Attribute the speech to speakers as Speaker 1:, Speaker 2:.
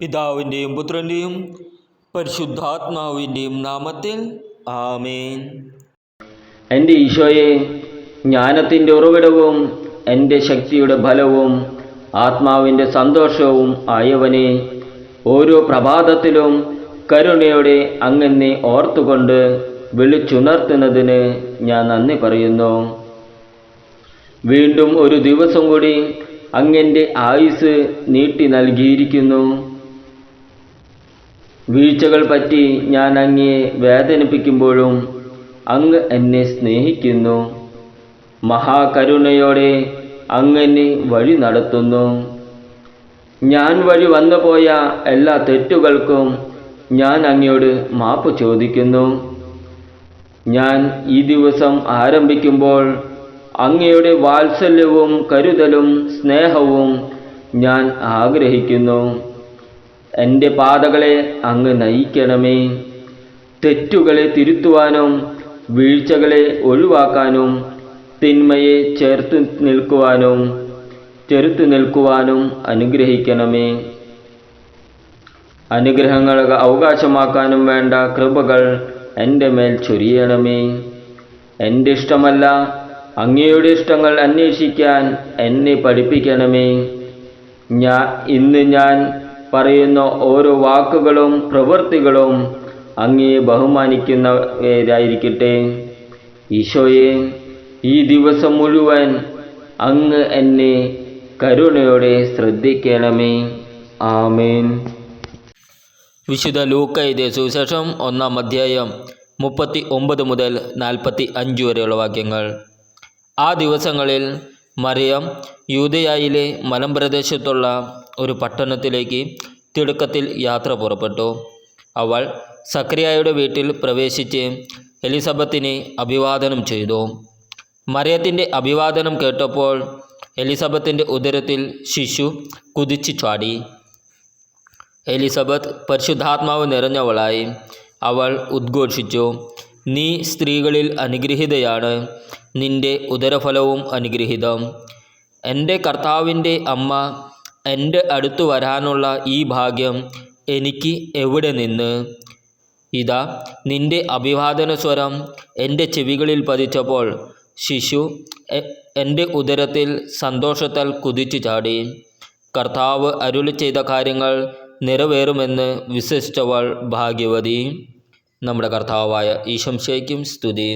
Speaker 1: പിതാവിന്റെയും പുത്രന്റെയും പരിശുദ്ധാത്മാവിന്റെയും നാമത്തിൽ ആമേൻ.
Speaker 2: എന്റെ ഈശോയെ ജ്ഞാനത്തിന്റെ ഉറവിടവും എന്റെ ശക്തിയുടെ ഫലവും ആത്മാവിന്റെ സന്തോഷവും ആയവനെ ഓരോ പ്രഭാതത്തിലും കരുണയോടെ അങ്ങനെ ഓർത്തുകൊണ്ട് വിളിച്ചുണർത്തുന്നതിന് ഞാൻ നന്ദി പറയുന്നു. വീണ്ടും ഒരു ദിവസം കൂടി അങ്ങന്റെ ആയുസ് നീട്ടി നൽകിയിരിക്കുന്നു. വീഴ്ചകൾ പറ്റി ഞാൻ അങ്ങയെ വേദനിപ്പിക്കുമ്പോഴും അങ്ങ് എന്നെ സ്നേഹിക്കുന്നു. മഹാകരുണയോടെ അങ്ങ് എന്നെ വഴി നടത്തുന്നു. ഞാൻ വഴി വന്നുപോയ എല്ലാ തെറ്റുകൾക്കും ഞാൻ അങ്ങയോട് മാപ്പ് ചോദിക്കുന്നു. ഞാൻ ഈ ദിവസം ആരംഭിക്കുമ്പോൾ അങ്ങയുടെ വാത്സല്യവും കരുതലും സ്നേഹവും ഞാൻ ആഗ്രഹിക്കുന്നു. എന്റെ പാതകളെ അങ്ങ് നയിക്കണമേ. തെറ്റുകളെ തിരുത്തുവാനും വീഴ്ചകളെ ഒഴിവാക്കാനും തിന്മയെ ചേർത്ത് നിൽക്കുവാനും ചെറുത്തു നിൽക്കുവാനും അനുഗ്രഹിക്കണമേ. അനുഗ്രഹങ്ങൾ അവകാശമാക്കാനും വേണ്ട കൃപകൾ എന്റെ മേൽ ചൊരിയണമേ. എന്റെ ഇഷ്ടമല്ല അങ്ങയുടെ ഇഷ്ടങ്ങൾ അന്വേഷിക്കാൻ എന്നെ പഠിപ്പിക്കണമേ. ഞാൻ ഇന്ന് ഞാൻ പറയുന്ന ഓരോ വാക്കുകളും പ്രവൃത്തികളും അങ്ങയെ ബഹുമാനിക്കുന്നവരായിരിക്കട്ടെ. ഈശോയെ ഈ ദിവസം മുഴുവൻ അങ്ങ് എന്നെ കരുണയോടെ ശ്രദ്ധിക്കണമേ. ആമേൻ.
Speaker 1: വിശുദ്ധ ലൂക്കയുടെ സുവിശേഷം ഒന്നാം അധ്യായം മുപ്പത്തി ഒമ്പത് മുതൽ നാൽപ്പത്തി അഞ്ച് വരെയുള്ള വാക്യങ്ങൾ. ആ ദിവസങ്ങളിൽ മറിയം യൂതയായിലെ മലമ്പ്രദേശത്തുള്ള ഒരു പട്ടണത്തിലേക്ക് തിടുക്കത്തിൽ യാത്ര പുറപ്പെട്ടു. അവൾ സക്രിയായുടെ വീട്ടിൽ പ്രവേശിച്ച് എലിസബത്തിനെ അഭിവാദനം ചെയ്തു. മറിയത്തിന്റെ അഭിവാദനം കേട്ടപ്പോൾ എലിസബത്തിന്റെ ഉദരത്തിൽ ശിശു കുതിച്ചു ചാടി. എലിസബത്ത് പരിശുദ്ധാത്മാവ് നിറഞ്ഞവളായി. അവൾ ഉദ്ഘോഷിച്ചു നീ സ്ത്രീകളിൽ അനുഗ്രഹിതയാണ്. നിന്റെ ഉദരഫലവും അനുഗ്രഹിതം. എന്റെ കർത്താവിന്റെ അമ്മ എന്റെ അടുത്ത് വരാനുള്ള ഈ ഭാഗ്യം എനിക്ക് എവിടെ നിന്ന്? ഇതാ നിന്റെ അഭിവാദന സ്വരം എന്റെ ചെവികളിൽ പതിച്ചപ്പോൾ ശിശു എന്റെ ഉദരത്തിൽ സന്തോഷത്താൽ കുതിച്ചു ചാടി. കർത്താവ് അരുളി ചെയ്ത കാര്യങ്ങൾ നിറവേറുമെന്ന് വിശ്വസിച്ചവൾ ഭാഗ്യവതി. നമ്മുടെ കർത്താവായ ഈശംശയ്ക്കും സ്തുതി.